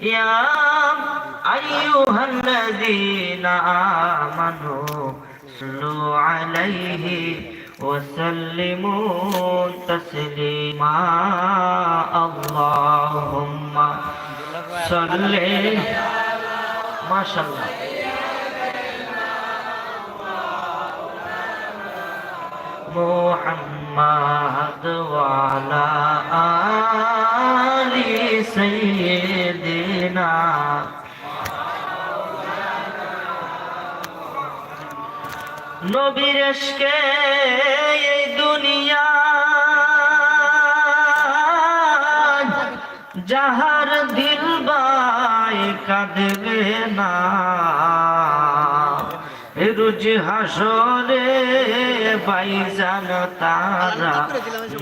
يا أيها الذين آمنوا صلوا عليه وسلموا تسليما. اللهم صل ما شاء الله. محمد وعلى آل سيدنا নবীর এসকে এই দুনিয়া যাহার দিল বাই কাঁদবে না রুজ হাসরে বাইজান তারা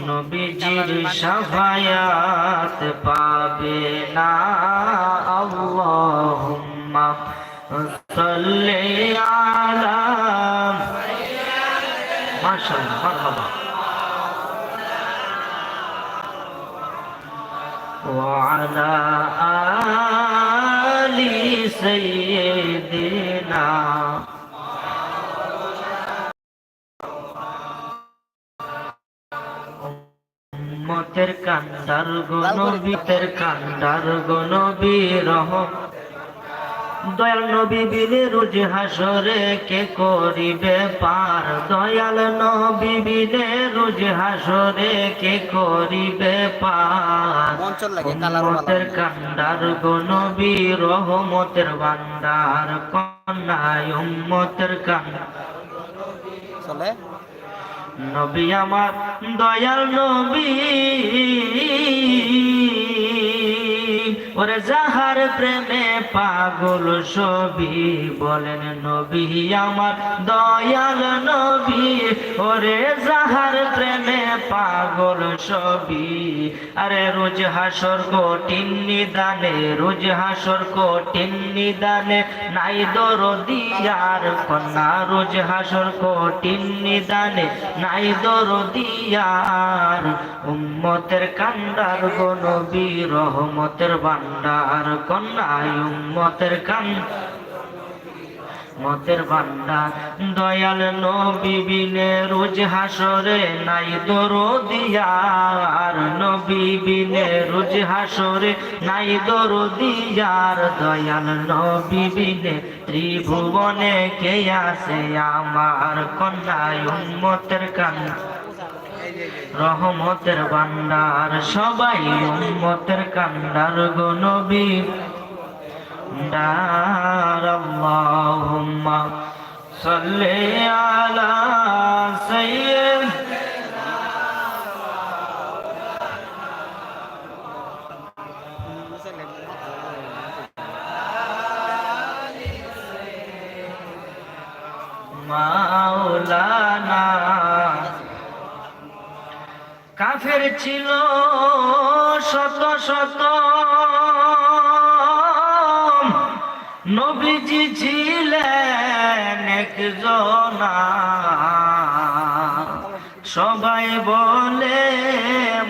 নবীজির সাফায়াত পাবে না আল্লাহুম্মা সাল্লি আলা মাশাআল্লাহ মারহাবা وعلى آل سيدنا মতের কান্ডার গনবীতের কান্ডার গনবী রহম। দয়াল নবী বিনে রোজ হাসরে কে করিবে পার? দয়াল নবী বিনে রোজ হাসরে কে করিবে পার? লাগে, কালারও ভালো। উম্মতের রহমতের বান্দার উম্মতের কান্ডার চলে। নবী আমার দয়াল নবী। ওরে যাহার প্রেমে পাগল ছবি বলেন নবী, আমার দয়াল নবী। ওরে যাহার প্রেমে পাগল ছবি আরে রোজ হাসর কঠিন নিদানে, রোজ হাসর কঠিন নিদানে, নাই দরদিয়ার কন্যা, রোজ হাসর কঠিন নিদানে, নাই দরদিয়ার উম্মতের কান্দার গনবী রহমতের বান্দার কন্যা উম্মতের কান্দ মতের ভান্ডার দয়াল নবী বিনে রোজ হাসরে নাই দরদিয়ার নবী বিনে রোজ হাসরে নাই দরদিয়ার দয়াল নবী বিনে ত্রিভুবনে কে আছে আমার কন্যা উম্মতের কান্না রহমতের বান্দার সবাই উম্মতের কান্দার গো নবী। দার আল্লাহুম্মা সাল্লি আলা সাইয়্যিদ। মাওলানা কাফের ছিল শত শত। নবীজি ছিলেন একজনা। সবাই বলে,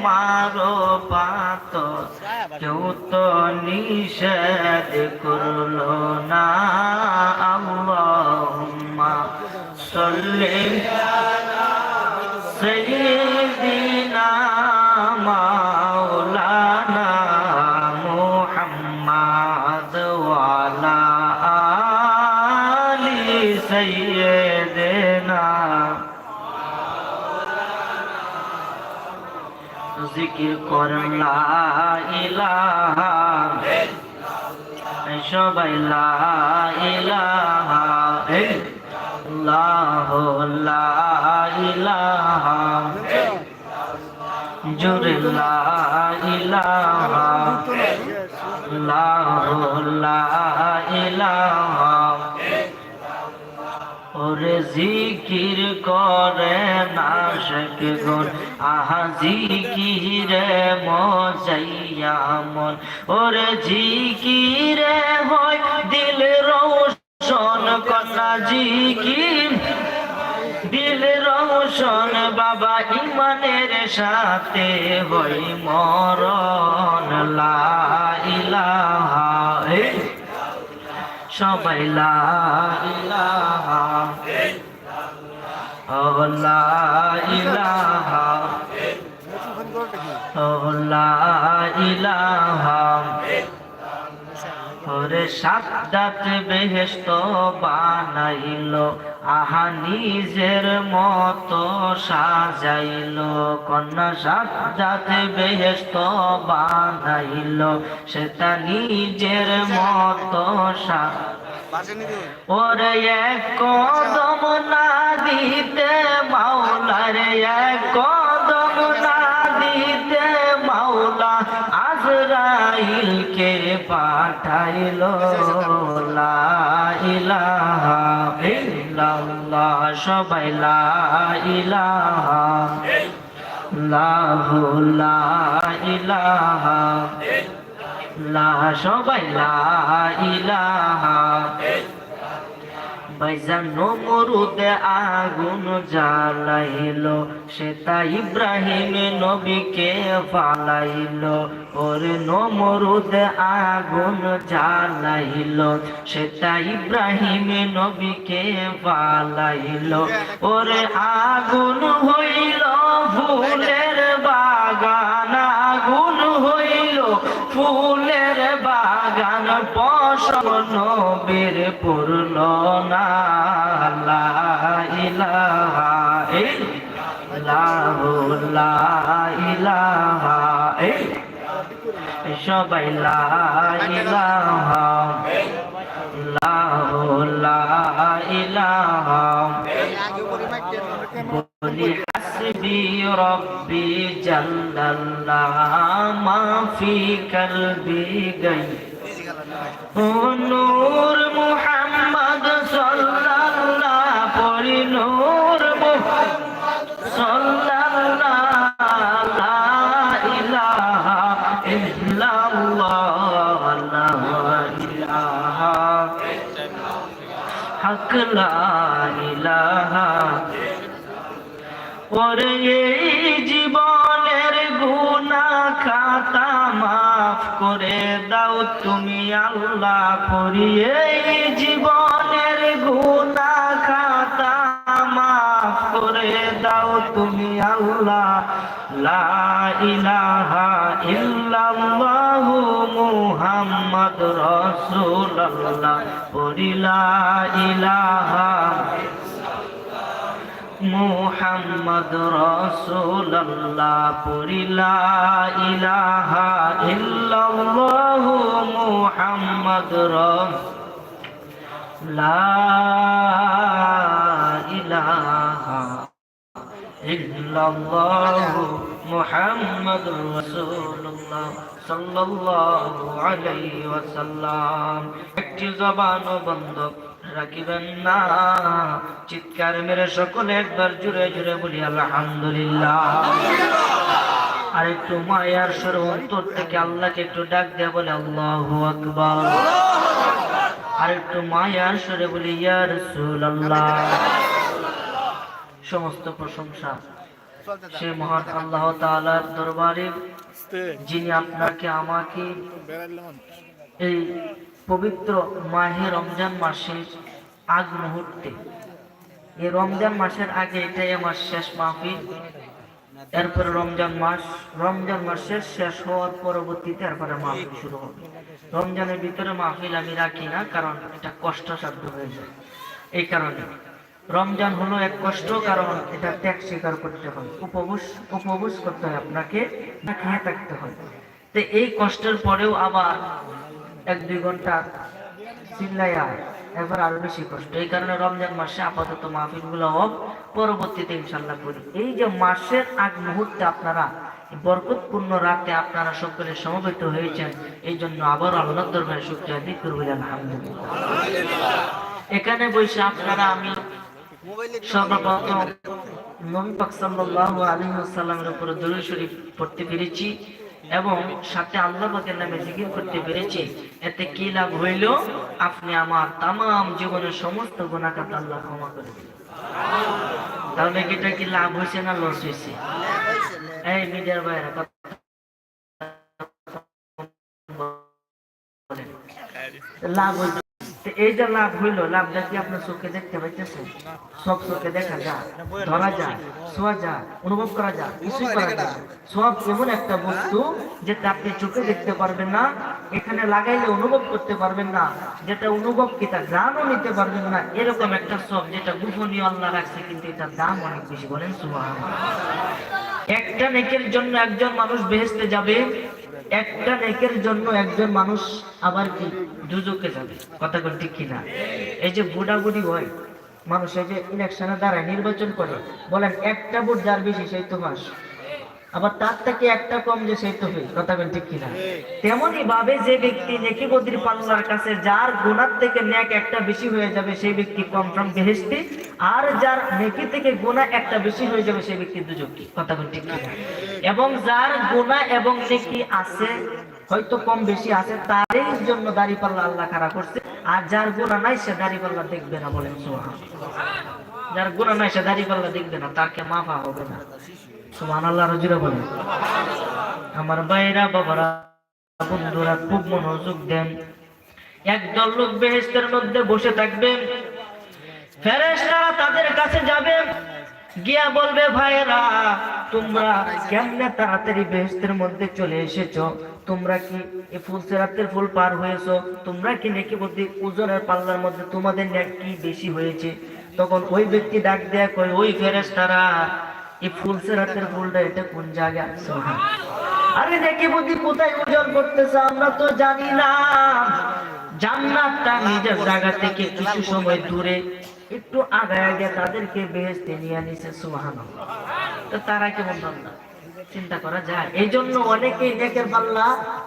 মারো পাত কেউ তো নিষেধ করল না। আল্লাহুম্মা সাল্লি সবাই জোরে লা ইলাহা ইল্লাল্লাহ লা ইলাহা ওরে জিকির করে না শেখ গুন আহা জিকিরে মজাইয়া মন। ওরে জিকিরে হয় দিল রোশন কন্যা জিকির। দিল রোশন বাবা ইমানের সাথে হই মরণ। লা ইলাহা সবাই লা ইলাহা ও বানাইলো আহা নিজের মতো সাজাইলো কন্যা সাদ্দাত বেহেস্ত বানাইলো, সেটা নিজের মতো সা। ওরে এক কদম না দিতে মাওলার এক কদম না দিতে মাওলা আজরাইলকে পাঠাইল লা ইলাহা ইল্লাল্লাহ সবাই লা ইলাহা লাহু লা ইলাহা নমরুদে আগুন জ্বালাইলো সেটা ইব্রাহিম নবীকে ফালাইলো, ওরে নমরুদে আগুন জ্বালাইলো সেটা ইব্রাহিম নবীকে ফালাইলো, ওরে আগুন হইল ফুলের বাগান। ফুলের বাগান পশম নবীর পূর্ণ না লা ইলাহা ইলাহা। সবাই লা ইলাহা ইল্লাল্লাহু হাসবি রব্বি জাল্লাল্লাহ মা ফি কলবি গাই ও নূর মুহাম্মদ সাল্লাল্লাহ পরি নূর হক লা ইলাহা ওরে এই জীবনের গুনা খাতা মাফ করে দাও তুমি আল্লাহ করি এই জীবনের গুনা খাতা মাফ করে দাও তুমি আল্লাহ। লা ইলাহা ইল্লাল্লাহু মুহাম্মদ রাসূলুল্লাহ। পড়ি লা ইলাহা মুহাম্মদ রাসূলুল্লাহ, পড়ি লা ইলাহা ইল্লাল্লাহু মুহাম্মদ রাসূল লা ইলাহা ইল্লাল্লাহু মুহাম্মাদুর রাসূলুল্লাহ সাল্লাল্লাহু আলাইহি ওয়াসাল্লাম। একটি জবানও বন্ধ রাখিবেন না। চিৎকার মেরে সকলে একবার জুড়ে জুড়ে বলি আলহামদুলিল্লাহ। আর একটু মায়ার সর অন্তর থেকে আল্লাহকে একটু ডাক দেয়া বলে আল্লাহ আকবার। আর একটু মায়ার সরে বলি ইয়া রাসূলুল্লাহ। সমস্ত প্রশংসা সে মহান আল্লাহ তাআলার দরবারে যিনি আপনাকে আমাকে এই পবিত্র মাহে রমজান মাসের আগ মুহূর্তে। এই রমজান মাসের আগে এটাই আমার শেষ মাহফিল। এরপরে রমজান মাস, রমজান মাসের শেষ হওয়ার পরবর্তীতে এরপরে মাহফিল শুরু হবে। রমজানের ভিতরে মাহফিল আমি রাখি না, কারণ এটা কষ্টসাধ্য হয়ে যায়। এই কারণে। রমজান হলো এক কষ্ট, কারণ এটা ত্যাগ স্বীকার করতে হয়। উপবাস উপবাস করতে হয় আপনাকে খেয়ে থাকতে হয়। তো এই কষ্টের পরেও আবার এক দুই ঘণ্টা চিল্লাইয়া এবার আরও বেশি কষ্ট। এই কারণে রমজান মাসে আপাতত মাহফিলগুলো হোক, পরবর্তীতে ইনশাল্লাহ করি। এই যে মাসের আগ মুহূর্তে আপনারা বরকতপূর্ণ রাতে আপনারা সকলে সমবেত হয়েছেন, এই জন্য আবার আল্লাহ দরবারে শুক্রিয়া দিক করবেন আলহামদুলিল্লাহ। এখানে বসে আপনারা আমি সর্বপ্রথম নবী পাক সাল্লাল্লাহু আলাইহি ওয়াসাল্লামের উপরে দরুদ শরীফ পড়তে পেরেছি। এবং সাথে আল্লাহ পাকের নামে জিকির করতে পেরেছি। এতে কি লাভ হইল? আপনি আমার তাম জীবনের সমস্ত গুণাকাত আল্লাহ ক্ষমা করে দিলেন তাহলে এটা কি লাভ হয়েছে না লস হয়েছে এই মিডিয়ার বাইরে লাভ হয়েছে এই যে লাভ হইল লাভটা কি আপনার চোখে দেখতে পাইতেছেন। সব চোখে দেখা যায় ধরা যায় ছোঁয়া যায় অনুভব করা যায় কিছুই করা যায় সব এমন একটা বস্তু যেটা আপনি চোখে দেখতে পারবেন না, এখানে লাগাইলে অনুভব করতে পারবেন না, যেটা অনুভব কি তা গ্রামও নিতে পারবেন না, এরকম একটা সব যেটা গোপনীয় আল্লাহ রাখছে, কিন্তু এটার দাম অনেক বেশি বলেন সুবহান একটা নেকের জন্য একজন মানুষ বেহেস্তে যাবে একটা নেকের জন্য একজন মানুষ আবার কি দুজকে যাবে? কথা কোন ঠিক কিনা? এই যে বুড়াবুড়ি হয় মানুষ এই যে ইলেকশনে দাঁড়ায়, নির্বাচন করে, বলেন একটা ভোট যার বেশি সেই তো পাস আবার তার থেকে একটা কম যে সেই তো কথা কোন ঠিক কিনা? তেমনই ভাবে যে ব্যক্তি নেকি বদির পাল্লার কাছে যার গুণার থেকে ন্যাক একটা বেশি হয়ে যাবে, সেই ব্যক্তি কনফার্ম বেহেস্তি আর যার নেকি থেকে গোনা একটা বেশি হয়ে যাবে সেই ব্যক্তি দুজকি কথা ঠিক এবং যার গোনা এবং নেকি আছে, হয়তো কম বেশি আছে, তারই জন্য দাড়ি পাল্লা আল্লাহ খারাপ করছে। আর যার গুণা নাই, সে দাড়ি পাল্লা দেখবে না, বলেন সোহা যার গুণা নাই, সে দাড়ি পাল্লা দেখবে না, তাকে মাফা হবে না। সুমান আল্লাহ রজুরা বলেন। আমার বাইরা বাবারা, বন্ধুরা, খুব মনোযোগ দেন। একদল লোক বেহেস্তের মধ্যে বসে থাকবে ফেরেশতারা তাদের কাছে যাবে, গিয়া বলবে ভাইরা তোমরা কেমনে তাড়াতাড়ি বেহেস্তের মধ্যে চলে এসেছ? তোমরা কি এই ফুল সেরাতের ফুল পার হয়েছো? তোমরা কি নাকি বলতে ওজনের পাল্লার মধ্যে তোমাদের ন্যাক কি বেশি হয়েছে? তখন ওই ব্যক্তি ডাক দেয়া কই ওই ফেরেশতারা, এই ফুল সেরাতের ফুলটা এটা কোন জায়গায় আরে দেখি বুদ্ধি কোথায় ওজন করতেছে আমরা তো জানি না। জান্নাতটা নিজের জায়গা থেকে কিছু সময় দূরে একটু আগে আগে তাদেরকে বেহেস্তে নিয়ে নিছে, সুবহানাল্লাহ। তো তারা কেমন বান্দা? চিন্তা করা যায়। এই জন্য অনেকেই নেকের পাল্লা,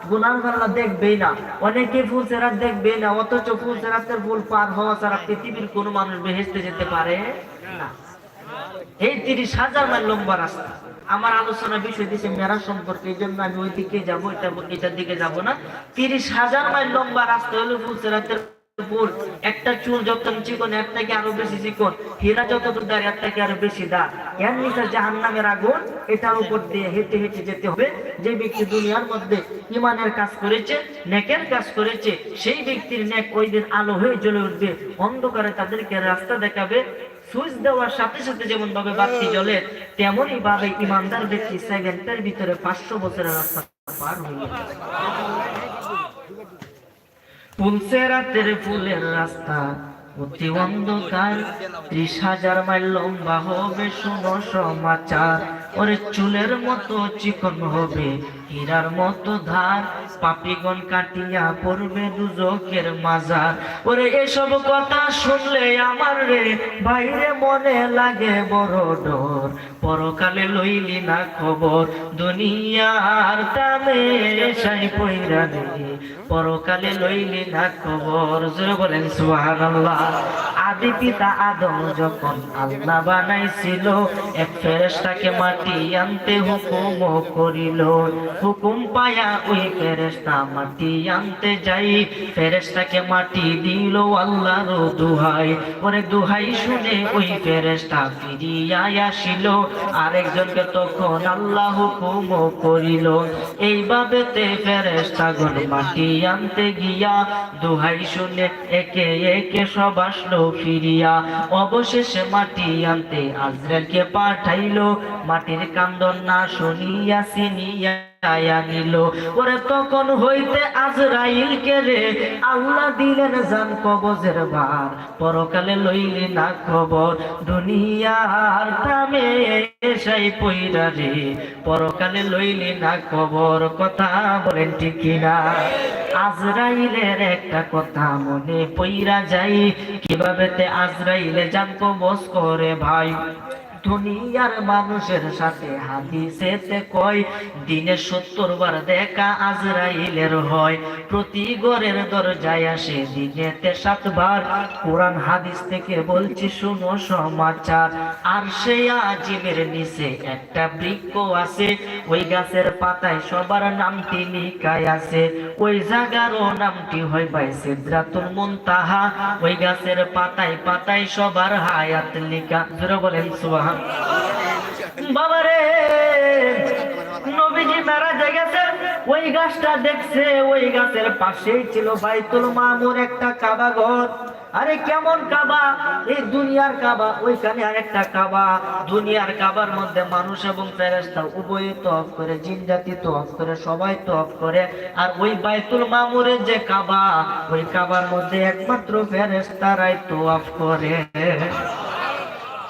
গুনার পাল্লা দেখবেই না। অনেকেই ফুল সেরাত দেখবেই না, অথচ ফুল সেরাতের ফুল পার হওয়া ছাড়া পৃথিবীর কোনো মানুষ বেহেস্তে যেতে পারে না। এই তিরিশ হাজার মাইল লম্বা রাস্তা। আমার আলোচনা বিষয় দিছে মেরা সম্পর্কে, এই জন্য আমি ওই দিকে যাব, এটা এটার দিকে যাব না। তিরিশ হাজার মাইল লম্বা রাস্তা হলো ফুলসেরাতের একটা চুল যত চিকন এর থেকে আরও বেশি চিকন। হীরা যত দাঁড় এর থেকে আরও বেশি দাঁড়। এর নিচে জাহান নামের আগুন, এটার উপর দিয়ে হেঁটে হেঁটে যেতে হবে। যে ব্যক্তি দুনিয়ার মধ্যে ইমানের কাজ করেছে, নেকের কাজ করেছে, সেই ব্যক্তির নেক ওই দিন আলো হয়ে জ্বলে উঠবে। অন্ধকারে তাদেরকে রাস্তা দেখাবে। সুইচ দেওয়ার সাথে সাথে যেমন ভাবে বাতি জ্বলে তেমনই ভাবে ইমানদার ব্যক্তি সেকেন্ডের ভিতরে পাঁচশো বছরের রাস্তা পার হয়ে ফুলসে রাতের ফুলের রাস্তা। অতি অন্ধকার, ত্রিশ হাজার মাইল লম্বা হবে, শুনো সমাচার। ওরে চুলের মতো চিকন হবে। হীরার মতো ধার, পাপিগণ কাটিয়া পড়বে দুজকের মাজার। ওরে, এসব কথা শুনলে আমার রে বাইরে মনে লাগে বড় ডর। পরকালে লইলি না খবর, দুনিয়ার দামে সাই পইরা রে পরকালে লইলি না খবর, জোরে বলেন সুবহানাল্লাহ। আদি পিতা আদম যখন আল্লাহ বানাইছিল, এক ফেরেশতাকে মাটি আনতে হুকুম করিল। হুকুম পায়া ওই ফেরেশতা মাটি আনতে যাই। ফেরেশতাকে মাটি দিল আল্লাহর দুহাই। ওরে দুহাই শুনে ওই ফেরেশতা ফিরিয়া আসিল। আরেকজনকে তখন আল্লাহ হুকুম করিল। এইভাবে তে ফেরেশতা গণ মাটি আনতে গিয়া দুহাই শুনে একে একে সব আসলো ফিরিয়া। অবশেষে মাটি আনতে আজরালকে পাঠাইলো। মাটির কান্দন না শুনিয়া সিনিয়া আয়া নিল ওরে তখন হইতে আজরাইল কে রে? আল্লাহ দিলেন জান কবজের ভার। পরকালে লইলি না খবর। দুনিয়ার দামে সাই পইরা রে। পরকালে লইলি না খবর। কথা বলেন ঠিক কিনা? আজরাইলের একটা কথা মনে পইরা যাই। কীভাবে তে আজরাইলে জান কবজ করে ভাই? দুনিয়ার মানুষের সাথে হাদিসেতে কয়, দিনে সত্তর বার দেখা আজরাইলের হয়। প্রতি ঘরের দরজায় আসে, দিনেতে সাতবার। কোরআন হাদিস থেকে বলছি, শুনো সমাচার, আর সে আজিমের নিচে একটা বৃক্ষ আছে। ওই গাছের পাতায় সবার নামটি লিখায় আছে। ওই জায়গারও নামটি হয় ভাই সিদ্রাতুল মুনতাহা। ওই গাছের পাতায় পাতায় সবার হায়াত লিখা। বলেন সুবহান নবীজি ওই গাছটা দেখছে, ওই গাছের পাশেই ছিল মামুর একটা কাবা ঘর। আরে কেমন কাবা? এই দুনিয়ার কাবা, ওইখানে আরেকটা কাবা। দুনিয়ার কাবার মধ্যে মানুষ এবং ফেরেশতা উভয়ে তফ করে, জিন জাতি তফ করে, সবাই তফ করে। আর ওই বাইতুল মামুরের যে কাবা, ওই কাবার মধ্যে একমাত্র ফেরেশতারাই তওয়াফ করে।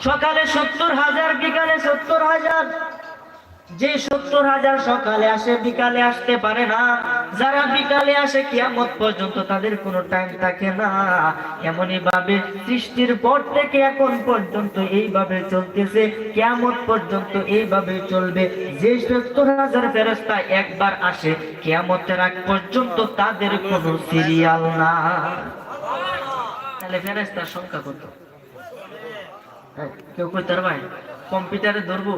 সকালে সত্তর হাজার, বিকালে সত্তর হাজার। যে সত্তর হাজার সকালে আসে, বিকালে আসতে পারে না। যারা বিকালে আসে, কিয়ামত পর্যন্ত তাদের কোনো টাইম থাকে না। এমনই ভাবে সৃষ্টির পর থেকে এখন পর্যন্ত এইভাবে চলতেছে। কিয়ামত পর্যন্ত এইভাবে চলবে। যে সত্তর হাজার ফেরস্তা একবার আসে, কিয়ামতের আগ পর্যন্ত তাদের কোনো সিরিয়াল না। তাহলে ফেরস্তার সংখ্যা কত? কেউ কইতে ভাই, কম্পিউটারে ধরবো?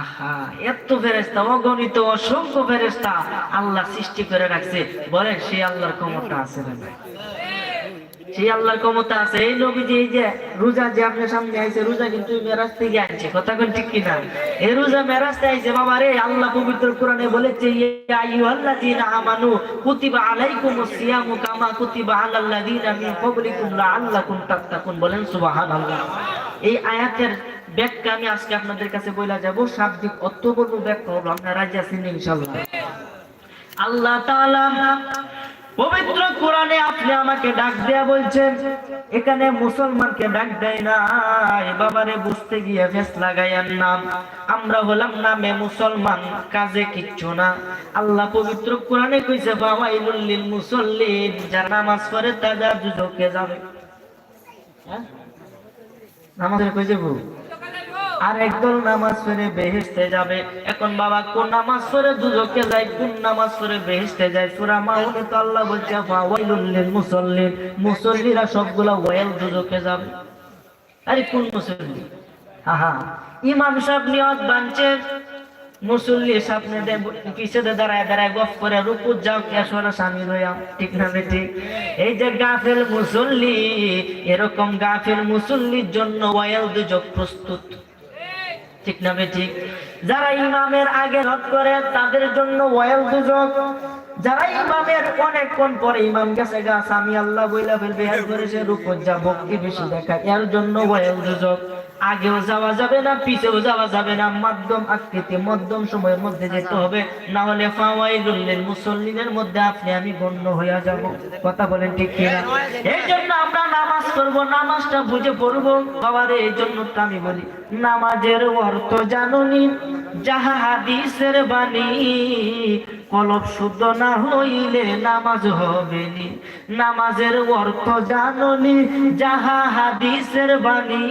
আহা, এত ফেরেস্তা অগণিত, অসংখ্য ফেরেস্তা আল্লাহ সৃষ্টি করে রাখছে। বলেন আল্লাহর ক্ষমতা আছে না? সেই আল্লাহর ক্ষমতা আছে। এই নবীজি, এই যে রোজা যে আপনার সামনে আইছে, রোজা কিন্তু মেরাজ থেকে আনছে কথা কোন ঠিক কিনা? এই রোজা মেরাজ থেকে আইছে, বাবা রে, আল্লাহ পবিত্র কোরআনে বলেছে আমানু কুতিবা সিয়ামু কামা কুতিবা বলেন এই আয়াতের ব্যাখ্যা আমি আজকে আপনাদের কাছে বইলা যাব। শাব্দিক অর্থ বলব ব্যাখ্যা হলো, আপনারা রাজি আছেন ইনশাআল্লাহ? আল্লাহ তাআলা পবিত্র কোরআনে আপনি আমাকে ডাক দেয়া বলছেন। এখানে মুসলমানকে ডাক দেয় না বাবারে বুঝতে গিয়ে ফেস লাগাইয়ার নাম আমরা হলাম নামে মুসলমান, কাজে কিচ্ছু না। আল্লাহ পবিত্র কোরআনে কইছে, ফাওয়াইলুল লিল মুসাল্লিন যারা নামাজ পড়ে তারা দুজকে যাবে। হ্যাঁ? নামাজের কই যাব? আর একদল নামাজ পড়ে বেহেশতে যাবে। এখন বাবা, কোন নামাজ পড়ে দুজকে যায়, কোন নামাজ পড়ে বেহেশতে যায়? সূরা মাউনে তো আল্লাহ বলছে ফাওয়াইলুল লিল মুসাল্লিন। মুসল্লিরা সবগুলা ওয়াইল দুজকে যাবে। আরে কোন মুসল্লি? আহা, ইমাম সাহেব নিয়ত বানছে। মুসল্লি সামনে দে কিসেতে দাঁড়ায় দাঁড়ায় গফ করে, রুকুত যাও কেশরা স্বামী রইয়া? ঠিক না ঠিক? এই যে গাফেল মুসল্লি, এরকম গাফেল মুসল্লির জন্য ওয়াইল দুজক প্রস্তুত। ঠিক না ঠিক? যারা ইমামের আগে রদ করে, তাদের জন্য ওয়াইল দুজক যারা ইমামের অনেকক্ষণ পরে ইমাম গেছে গা, স্বামী আল্লাহ বইলা ফেলবে এর করে সে যা ভক্তি বেশি দেখায়, এর জন্য ওয়াইল দুজক আগেও যাওয়া যাবে না, পিছেও যাওয়া যাবে না। মাধ্যম আকৃতি, মধ্যম সময়ের মধ্যে যেতে হবে। না হলে ফাওয়াইলুল লিল মুসল্লিনের মধ্যে আপনি, আমি গণ্য হইয়া যাব। কথা বলেন ঠিক কিনা? এই জন্য আমরা নামাজ করব নামাজটা বুঝে পড়ব। বাবারে এই জন্য তো আমি বলি, নামাজের অর্থ জানুনি। যাহা হাদিসের বাণী, কলব শুদ্ধ না হইলে নামাজ হবে নি। নামাজের অর্থ জানুনি, যাহা হাদিসের বাণী,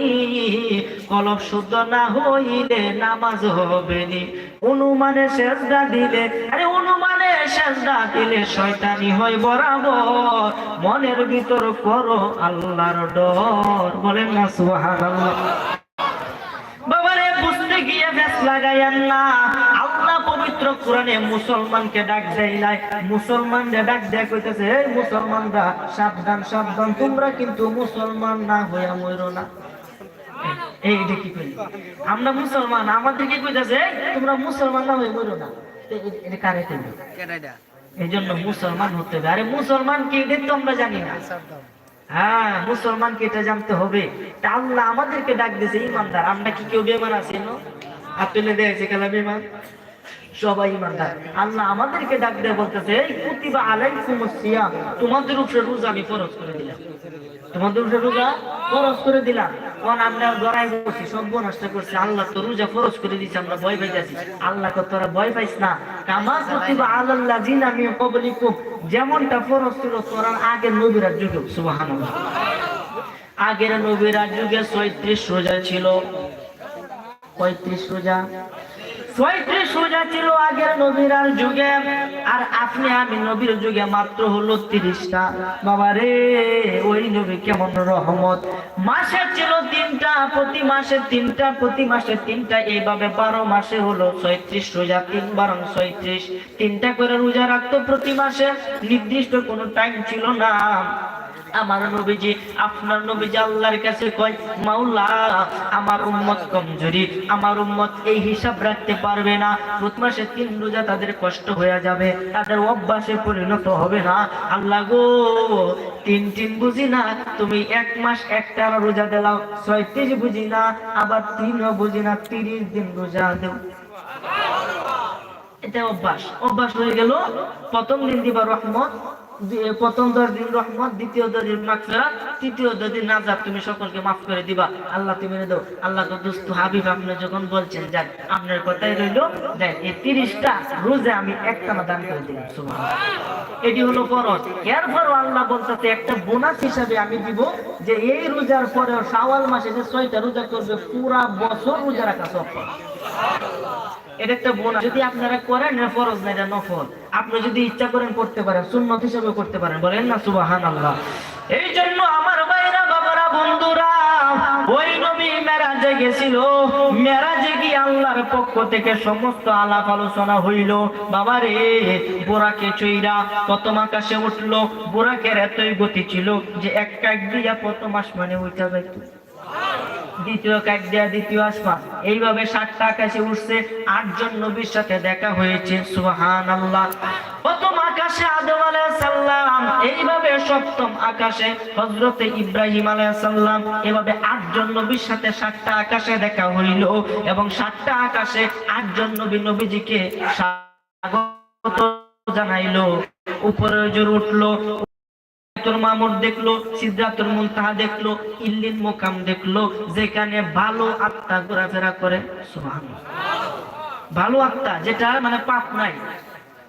কলব শুদ্ধ না হইলে নামাজ হবে নি। অনুমানে সেজদা দিলে, আরে অনুমানে সেজদা দিলে শয়তানি হয় বরাবর। মনের ভিতর করো আল্লাহর ডর, বলেন না সুবহানাল্লাহ। গিয়ে ব্যাস লাগাইয়েন না। আল্লাহ পবিত্র কোরআনে মুসলমানকে ডাক দেয় নাই। মুসলমানদের ডাক দেয়া কইতেছে এই মুসলমানরা সাবধান সাবধান তোমরা কিন্তু মুসলমান না হইয়া মইরো না। এই এটা কি করি আমরা মুসলমান আমাদের কি কইতাছে তোমরা মুসলমান না হয়ে মইরো না। এ- এ- এটা কারে কইবে এই জন্য মুসলমান হতে হবে। আরে মুসলমান কি এটা তো আমরা জানি না। হ্যাঁ মুসলমানকে এটা জানতে হবে? তা আল্লাহ আমাদেরকে ডাক দিয়েছে, ইমানদার। আমরা কি কেউ বেমান আছি আপনি দেখছে খেলা বেমান সবাই ইমানদার। আল্লাহ আমাদেরকে ডাক দিয়ে বলতেছে, এই প্রতিভা আলাই তোমাদের উপরে রোজা আমি ফরজ করে দিলাম। উপরে রোজা ফরজ করে দিলাম। কোন আমরা সব নষ্ট আল্লাহ তো রোজা ফরজ করে আমরা ভয় আল্লাহ তোরা ভয় পাইস না। কামা কুতিবা আলাল্লাহ জিনা মিন ক্বাবলিকুম, যেমনটা ফরজ ছিল তোরা আগের নবীরা যুগে, সুবহানাল্লাহ। আগের নবীরা যুগে 36 রোজা ছিল। পঁয়ত্রিশ রোজা। ছয়ত্রিশ রোজা ছিল আগের নবীরার যুগে, আর আপনি আমি নবীর যুগে মাত্র হলো তিরিশটা। বাবা রে, ওই নবী কেমন রহমত। মাসে ছিল তিনটা, প্রতি মাসে তিনটা, প্রতি মাসে তিনটা, এইভাবে বারো মাসে হলো ছয়ত্রিশ রোজা, তিন বারং ছয়ত্রিশ। তিনটা করে রোজা রাখতো প্রতি মাসে, নির্দিষ্ট কোনো টাইম ছিল না। আমার নবীজি, আপনার নবীজি আল্লাহর কাছে কয়, মাওলা, আমার উম্মত কমজোরি, আমার উম্মত এই হিসাব রাখতে পারবে না। প্রথম মাসে তিন রোজা তাদের কষ্ট হয়ে যাবে, তাদের অভ্যাসে পরিণত হবে না। আল্লাহ গো, তিন তিন বুঝি না, তুমি এক মাস একটা রোজা দিলাও, ছয়ত্রিশ বুঝি না, আবার তিনও বুঝি না, তিরিশ দিন রোজা দেও। এটা অভ্যাস। অভ্যাস হয়ে গেল, প্রথম দিন দিবা রহমত প্রথম দশ দিন রহমত, দ্বিতীয় দশ দিন মাগফিরাত, তৃতীয় দশ দিন নাজাত তুমি সকলকে মাফ করে দিবা। আল্লাহ তুমি দাও। আল্লাহ তো দুস্থ হাবিব আপনি যখন বলছেন, যাক, আপনার কথাই রইল, দেখ, এই তিরিশটা রোজে আমি একটা দান করে দিলাম, সুবহানাল্লাহ। এটি হলো ফরজ। এর এরপরও আল্লাহ বলতেছে, একটা বোনাস হিসাবে আমি দিব যে এই রোজার পরেও শাওয়াল মাসে যে ছয়টা রোজা করবে, পুরা বছর রোজা রাখা সব এটা একটা যদি আপনারা করেন ফরজ না, এটা নফল। আপনি যদি ইচ্ছা করেন করতে পারেন, সুন্নত হিসেবে করতে পারেন, বলেন না সুবাহান আল্লাহ এই জন্য আমার বাবারা, বন্ধুরা গেছিল। পক্ষ থেকে সমস্ত আলাপ আলোচনা হইল। বাবারে, বোরাকে চইরা প্রথম আকাশে উঠল। বোরাকের এতই গতি ছিল যে এক কাক দিয়া প্রথম আসমানে উঠা যাইতো। দ্বিতীয় কাক দেয়া দ্বিতীয় আসমান এইভাবে সাতটা আকাশে উঠছে আটজন নবীর সাথে দেখা হয়েছে। সুহান আল্লাহ প্রথম আকাশে আদম আলাইসাল্লাম এইভাবে সপ্তম আকাশে হজরতে ইব্রাহিম আলাইসাল্লাম এভাবে আটজন নবীর সাথে সাতটা আকাশে দেখা হইল এবং সাতটা আকাশে আটজন নবী নবীজিকে স্বাগত জানাইলো। উপরে জোর উঠল দেখল দেখল মোকাম দেখল, যেখানে ভালো আত্মা ঘোরাফেরা করে। ভালো আত্মা, যেটা মানে পাপ নাই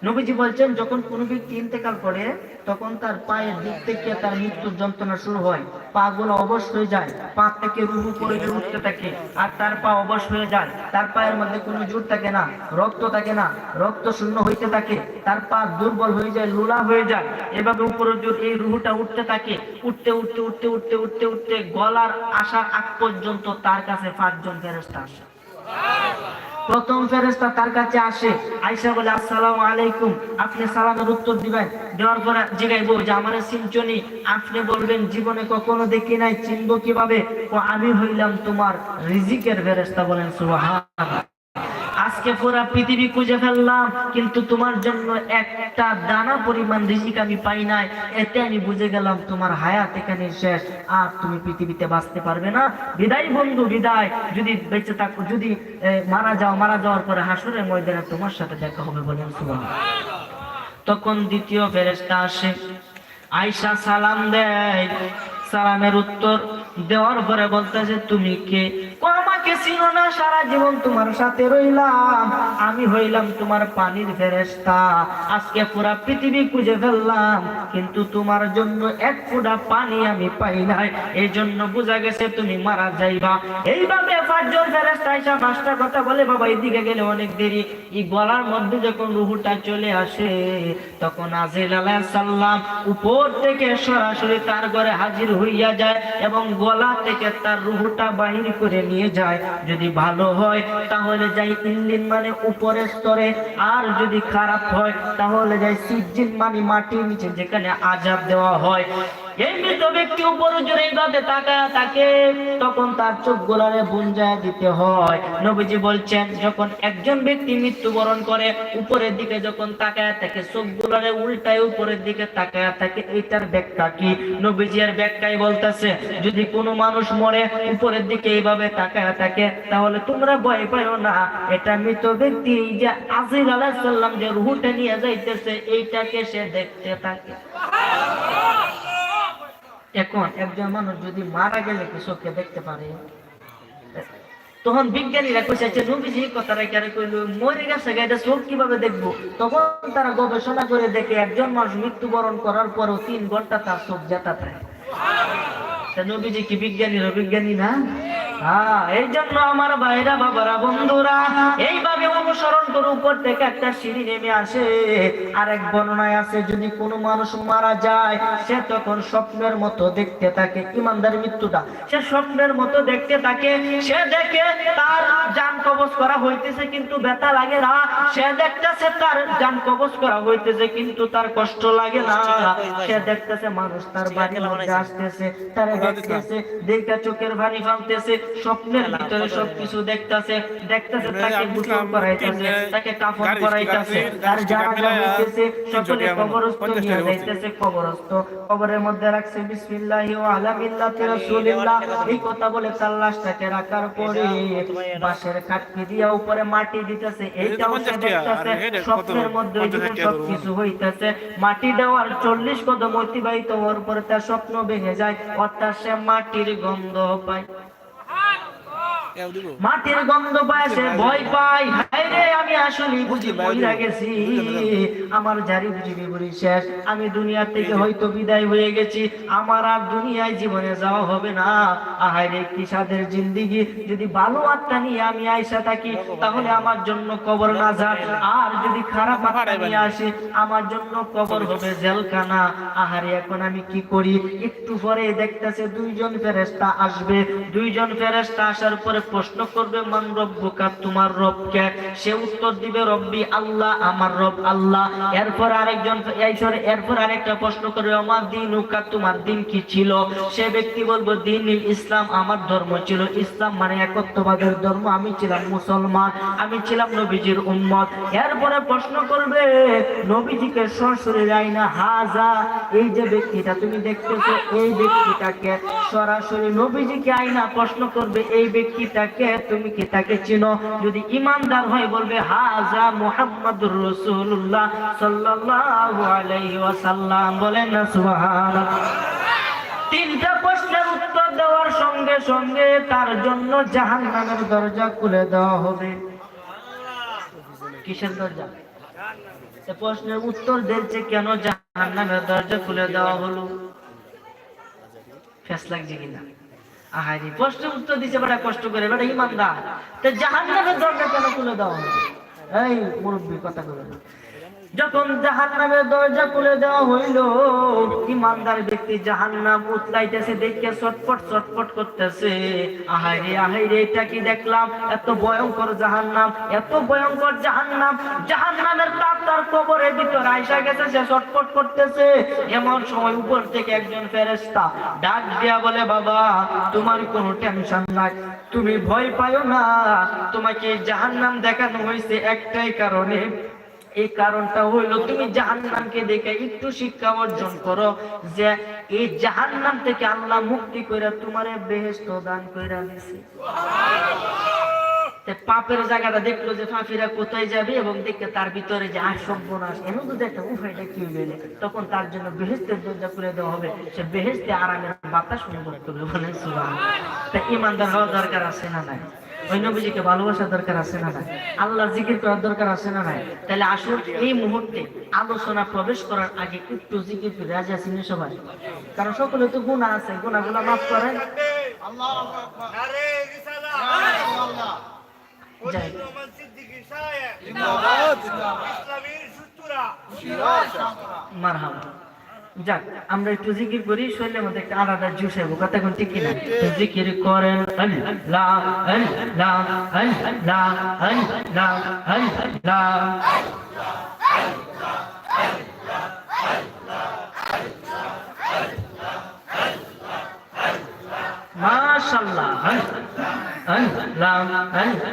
নবীজি বলছেন, যখন কোনো ব্যক্তি ইন্তেকাল করে, তখন তার পায়ের দিক থেকে তার মৃত্যুর যন্ত্রণা শুরু হয়। পা গুলো অবশ হয়ে যায়, পা থেকে রুহু পরে উঠতে থাকে, আর তার পা অবশ হয়ে যায়। তার পায়ের মধ্যে কোনো জোর থাকে না, রক্ত থাকে না, রক্ত শূন্য হইতে থাকে। তার পা দুর্বল হয়ে যায়, লুলা হয়ে যায়। এভাবে উপরে জোর এই রুহুটা উঠতে থাকে। উঠতে উঠতে উঠতে উঠতে উঠতে উঠতে গলার আসার আগ পর্যন্ত তার কাছে পাঁচজন ফেরস্তা আসে। প্রথম ফেরেস্তা তার কাছে আসে, আইসা বলে, আসসালাম আলাইকুম। আপনি সালামের উত্তর দিবেন, দেওয়ার পরে জিগাইবো যে, আমার সিনচনি আপনি বলবেন জীবনে কখনো দেখি নাই, চিনবো কীভাবে? ও, আমি হইলাম তোমার রিজিকের ফেরেস্তা বলেন, সুবহানাল্লাহ। আজকে পুরা পৃথিবী খুঁজে ফেললাম, কিন্তু তোমার জন্য একটা দানা পরিমাণ রিজিক আমি পাই নাই। এতে আমি বুঝে গেলাম তোমার হায়াত এখানে শেষ, আর তুমি পৃথিবীতে বাঁচতে পারবে না। বিদায় বন্ধু, বিদায়। যদি বেঁচে থাকো, যদি মারা যাও, মারা যাওয়ার পরে হাসুরের ময়দানে তোমার সাথে দেখা হবে সুবহানাল্লাহ। তখন দ্বিতীয় ফেরেশতা আসে আয়সা সালাম দেয়। সালামের উত্তর দেওয়ার পরে বলতেছে, তুমি কে? ও আমাকে চিনো না, সারা জীবন তোমার সাথে রইলাম। আমি হইলাম তোমার পানির ফেরেশতা। আজকে পুরা পৃথিবী খুঁজে ফেললাম, কিন্তু তোমার জন্য এক ফুটা পানি আমি পাই নাই। এই জন্য বোঝা গেছে তুমি মারা যাইবা। এইভাবে পাঁচজন ফেরেশতা আইসা পাঁচটা কথা বলে, বাবা, এদিকে গেলে অনেক দেরি। এই গলার মধ্যে যখন রুহুটা চলে আসে, তখন আজিল আলাইসাল্লাম উপর থেকে সরাসরি তার ঘরে হাজির হইয়া যায় এবং গলা থেকে তার রুহুটা বাহির করে নিয়ে যায়। যদি ভালো হয়, তাহলে যাই ইল্লিন মানে উপরের স্তরে। আর যদি খারাপ হয়, তাহলে যাই সিজিন মানে মাটির নিচে, যেখানে আজাব দেওয়া হয়। এই মৃত ব্যক্তি উপরে জোরে তাকায় তাকে তখন তার চোখ গোলারে বুঞ্জায় দিতে হয়। নবীজি বলছেন, যখন একজন ব্যক্তি মৃত্যুবরণ করে, উপরের দিকে যখন তাকায় থাকে, চোখ গোলারে উল্টায় উপরের দিকে তাকায় থাকে, এইটার ব্যাখ্যা কি? নবীজি এর ব্যাখ্যায় বলতেছে, যদি কোনো মানুষ মরে, উপরের দিকে এইভাবে তাকায় থাকে, তাহলে তোমরা ভয় পাইও না। এটা মৃত ব্যক্তি যে আজির আলাহ সাল্লাম যে রুহুটা নিয়ে যাইতেছে, এইটাকে সে দেখতে থাকে। এখন একজন মানুষ যদি মারা গেলে কৃষককে দেখতে পারে, তখন বিজ্ঞানীরা কইছে যে নবীজি কথাটা কেন কইলো, মরে গেছে এটা চোখ কীভাবে দেখব? তখন তারা গবেষণা করে দেখে একজন মানুষ মৃত্যুবরণ করার পরও তিন ঘণ্টা তার চোখ জেতা থাকে নবীজি কি বিজ্ঞানী বিজ্ঞানী না? হ্যাঁ এই জন্য আমার ভাইরা বাবারা বন্ধুরা এইভাবে অনুসরণ করে উপর থেকে একটা সিঁড়ি নেমে আসে। আর এক বর্ণনায় আছে যদি কোনো মানুষ মারা যায় সে তখন স্বপ্নের মতো দেখতে থাকে। ইমানদার মৃত্যুটা সে স্বপ্নের মতো দেখতে থাকে। সে দেখে তার যান কবজ করা হইতেছে কিন্তু ব্যথা লাগে না। সে দেখতেছে তার যান কবজ করা হইতেছে কিন্তু তার কষ্ট লাগে না। সে দেখতেছে মানুষ তার বাড়ির মধ্যে আসতেছে তারা দেখতেছে দেখতে চোখের ভানি ফালতেছে। স্বপ্নের ভিতরে সবকিছু দেখতেছে দেখতেছে তাকে গোসল করাইতেছে তাকে কাফন করাইতেছে। তার জানাজা হইতেছে সকলে কবরস্থ নিয়ে যাইতেছে কবরস্থ। কবরের মধ্যে রাখছে বিসমিল্লাহি ওয়া আলা মিল্লাতি রাসূলিল্লাহ। এই কথা বলে তার লাশটাকে রাখার পরে বাঁশের কাঠকি দিয়া উপরে মাটি দিতেছে। এইটাও সে দেখতেছে স্বপ্নের মধ্যে সবকিছু হইতেছে মাটি দেওয়ার চল্লিশ কদম অতিবাহিত হওয়ার পরে তার স্বপ্ন ভেঙে যায় অর্থাৎ সে মাটির গন্ধ পায়। মাটির গন্ধ পায় সে ভয় পায়। আমি আসলে বুঝি মহিলা গেছি। আমার জারি বুঝিবি বুড়ি শেষ। আমি দুনিয়া থেকে হয়তো বিদায় হয়ে গেছি। আমার আর দুনিয়ায় জীবনে যাওয়া হবে না। কি সাদের জিন্দিগি। যদি ভালো আত্মা নিয়ে আমি আইসা থাকি তাহলে আমার জন্য কবর না যাক। আর যদি খারাপ আত্মা নিয়ে আসে আমার জন্য কবর হবে জেলখানা। আহারে এখন আমি কি করি? একটু পরে দেখতেছে দুইজন ফেরেস্তা আসবে। দুইজন ফেরেস্তা আসার পরে প্রশ্ন করবে, মান রব্বুকা, তোমার রব কে? সে উত্তর দিবে, রব্বি আল্লাহ, আমার রব আল্লাহ। এরপর আরেকজন এরপর আরেকটা প্রশ্ন করবে, আমার দিন উকা তোমার দিন কি ছিল? সে ব্যক্তি বলব দিন ইসলাম আমার ধর্ম ছিল। ইসলাম মানে একত্ববাদের ধর্ম। আমি ছিলাম মুসলমান, আমি ছিলাম নবীজির উম্মত। এরপরে প্রশ্ন করবে, নবীজিকে সরাসরি যাই না হাজা? এই যে ব্যক্তিটা, তুমি দেখতেছো, এই ব্যক্তিটাকে সরাসরি নবীজিকে আইনা প্রশ্ন করবে, এই ব্যক্তিটাকে তুমি কি তাকে চিনো? যদি ইমানদার হয় বলবে, হাজা মুহাম্মাদুর রাসূলুল্লাহ সাল্লাল্লাহু আলাইহি ওয়াসাল্লাম। বলেন না, সুবহানাল্লাহ। তিনটা প্রশ্নের উত্তর দেওয়ার সঙ্গে সঙ্গে তার জন্য জাহান্নামের দরজা খুলে দেওয়া হবে। কিসের দরজা? প্রশ্নের উত্তর দিচ্ছে কেন জাহান্নামের দরজা খুলে দেওয়া হলো? ফেস লাগছে কিনা? আহারি কষ্ট উত্তর দিছে বেটা কষ্ট করে বেটা ইমানদার। তো জাহান্নামের দরজা কেন খুলে দাও এই মুরব্বী, কথা করে যখন জাহান্নামের দরজা খুলে দেওয়া হইল, ইমানদার ব্যক্তি জাহান্নাম উতলাইতেছে, দেখে চটপট চটপট করতেছে। আহাইরে আহাইরে এটা কি দেখলাম? এত ভয়ঙ্কর জাহান্নাম, এত ভয়ঙ্কর জাহান্নাম। জাহান্নামের তাপ তার কবরের ভিতর আইসা গেছে, সে চটপট করতেছে। এমন সময় উপর থেকে একজন ফেরেস্তা ডাক দিয়া বলে, বাবা, তোমার কোনো টেনশন নাই, তুমি ভয় পাও না। তোমাকে জাহান্নাম দেখানো হয়েছে একটাই কারণে। এই কারণটা হইল তুমি জাহান্নামকে দেখে একটু শিক্ষা অর্জন করো যে এই জাহান্নাম থেকে আল্লাহ মুক্তি করে তোমারে বেহেশত দান কইরা দিছে। পাপের জায়গাটা দেখল যে ফাঁফিরা কোথায় যাবে এবং দেখে তার ভিতরে যে আর সর্বনাশ। এমন উপায়টা কি হইলে তখন তার জন্য বেহেস্তের দরজা খুলে দেওয়া হবে। সে বেহেস্তে আরামের বাতাস অনুভব করবে বলেন সুবহান তা ইমানদার হওয়া দরকার আছে না নাই? ওই নবীজিকে ভালোবাসার দরকার আছে না নাই? আল্লাহর জিকির করার দরকার আছে না নাই? তাহলে আসুন এই মুহূর্তে আলোচনা প্রবেশ করার আগে একটু জিকির করে রাজি আছি না সবাই? কারণ সকলে তো গুণা আছে গুণাগুলো মাফ করেন। মারহাবা। যাক, আমরা একটু জিকির করি, শরীরের মধ্যে একটা আলাদা জুস হবে কথা কোন ঠিক কিনা? জিকির করেন। আল্লাহ মাশাআল্লাহ আল্লাহ আল্লাহ